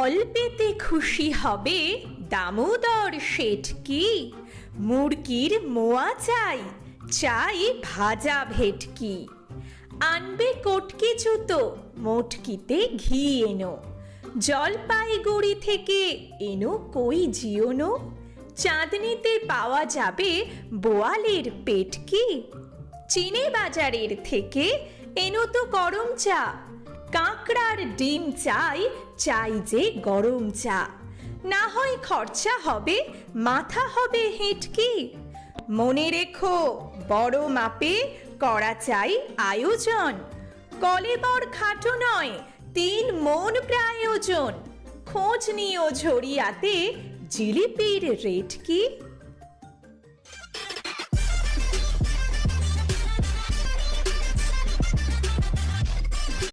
অল্পেতে খুশি হবে দামোদর শেঠ কি? মুরগির মোয়া চাই চাই ভাজা ভেটকি আনবে কটকি জুতো, মোটকিতে ঘি এনো। জলপাইগুড়ি থেকে এনো কই জিওনো? চাঁদনিতে পাওয়া যাবে বোয়ালের পেটকি চিনি বাজারের থেকে এনো তো গরম চা কাঁকড়ার ডিম চাই চাই যে গরম চা। না হয় খরচা হবে, মাথা হবে হেঁটকি। মনে রেখো, বড় মাপে করা চাই আয়োজন। কলেবর খাটো নয়, তিন মন প্রায়োজন। খোঁজ নিও ঝরিয়াতে, জিলিপির রেট কি